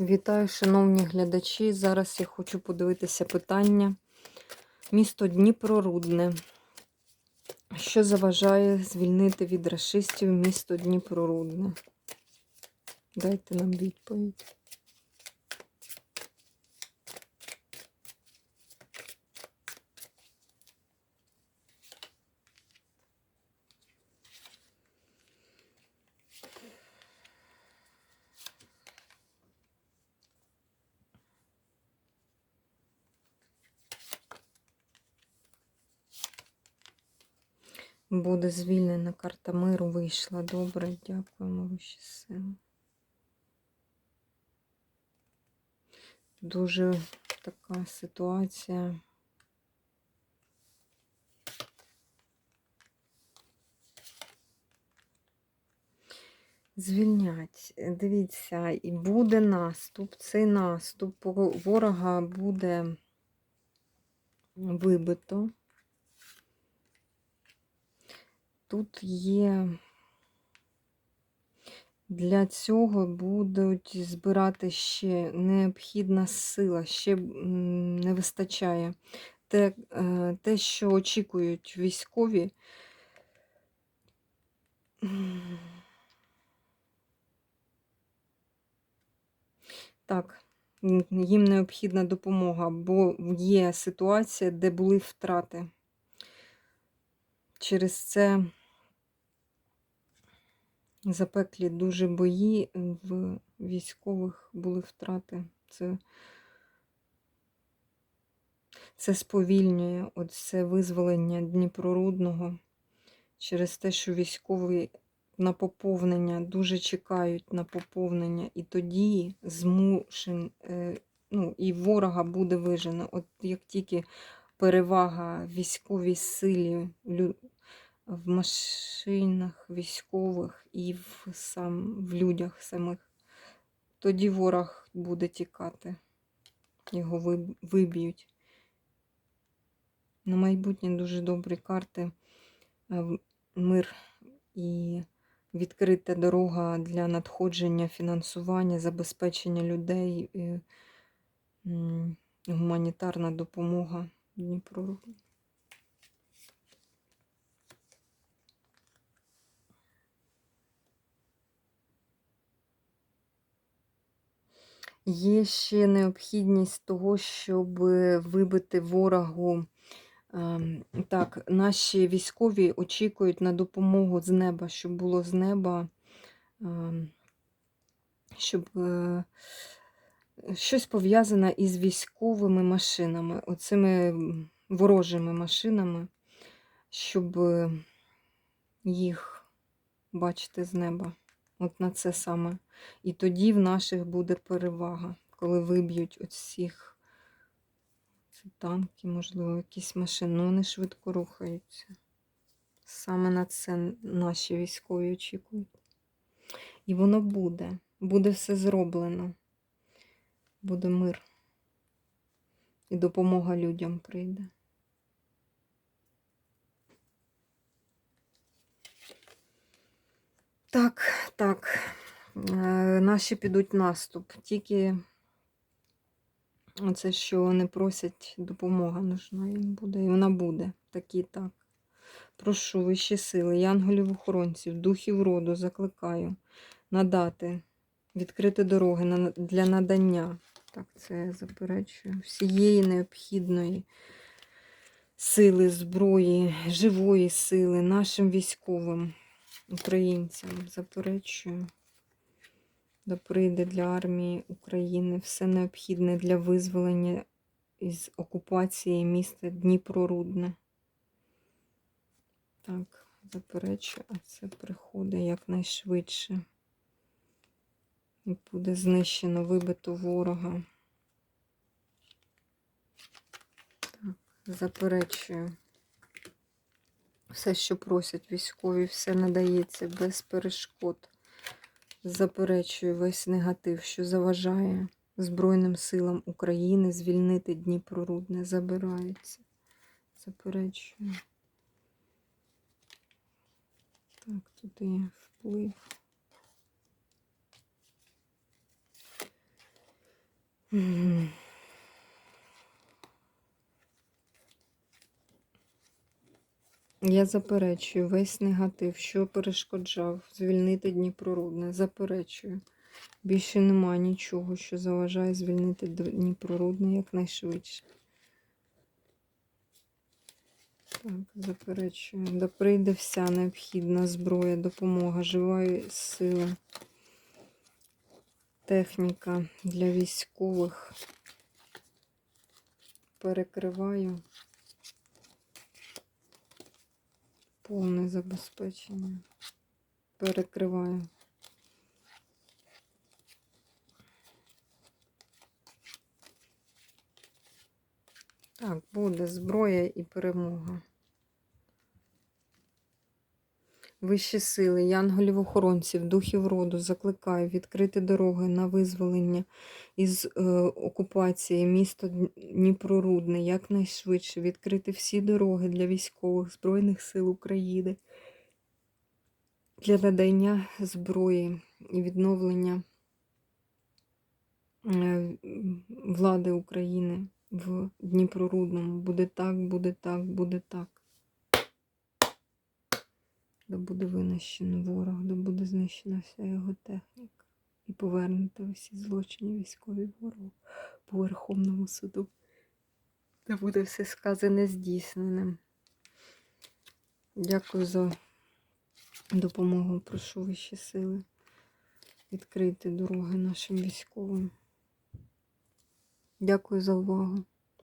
Вітаю, шановні глядачі. Зараз я хочу подивитися питання. Місто Дніпрорудне. Що заважає звільнити від расистів місто Дніпрорудне? Дайте нам відповідь. Буде звільнена карта миру вийшла. Добре, дякуємо вищі сили. Дуже така ситуація. Звільнять. Дивіться, і буде наступ. Цей наступ ворога буде вибито. Тут є для цього будуть збирати ще необхідна сила, ще не вистачає. Те, е, те що очікують військові. Так, їм необхідна допомога, бо є ситуація, де були втрати. Через це запеклі дуже бої в військових були втрати. Це це сповільнює це визволення Дніпрорудного через те, що військові на поповнення дуже чекають на поповнення, і тоді змушен, ну, і ворога буде вижено. От як тільки перевага військовій силі в машинах військових і в, сам, в людях самих. Тоді ворог буде тікати, його виб'ють. На майбутнє дуже добрі карти, е, мир і відкрита дорога для надходження, фінансування, забезпечення людей, гуманітарна допомога Дніпро. Є ще необхідність того, щоб вибити ворогу. Ем, так, наші військові очікують на допомогу з неба, щоб було з неба, ем, щоб е, щось пов'язане із військовими машинами, оцими ворожими машинами, щоб їх бачити з неба. От на це саме. І тоді в наших буде перевага, коли виб'ють от всіх це танки, можливо, якісь машини. Вони швидко рухаються. Саме на це наші військові очікують. І воно буде. Буде все зроблено. Буде мир. І допомога людям прийде. Так, так, е, наші підуть наступ. Тільки це, що вони просять, допомога нужна їм буде. І вона буде. Так і так. Прошу вищі сили, янголів-охоронців, духів роду закликаю надати, відкрити дороги для надання. Так, це я заперечую. Всієї необхідної сили, зброї, живої сили нашим військовим українцям. Заперечую, да прийде для армії України все необхідне для визволення із окупації міста Дніпрорудне. Так, заперечую, а це приходить якнайшвидше. І буде знищено, вибито ворога. Так, заперечую. Все, що просять військові, все надається без перешкод. Заперечую весь негатив, що заважає Збройним силам України звільнити Дніпро Рудне. Забирається. Заперечую. Так, туди вплив. Мгм. Я заперечую весь негатив, що перешкоджав звільнити Дніпрорудне. Заперечую. Більше нема нічого, що заважає звільнити Дніпрорудне якнайшвидше. Так, заперечую. Да прийде вся необхідна зброя, допомога, живої сили, техніка для військових. Перекриваю. Повне забезпечення. Перекриваю. Так, буде зброя і перемога. Вищі сили, янголів-охоронців, духів роду закликаю відкрити дороги на визволення із е, окупації міста Дніпрорудне якнайшвидше, відкрити всі дороги для військових Збройних сил України для надання зброї і відновлення е, влади України в Дніпрорудному. Буде так, буде так, буде так. Да буде винищено ворог, да буде знищена вся його техніка. І повернуто усі злочини військові ворогу по Верховному суду. Да буде все сказане здійсненим. Дякую за допомогу. Прошу вищі сили відкрити дороги нашим військовим. Дякую за увагу.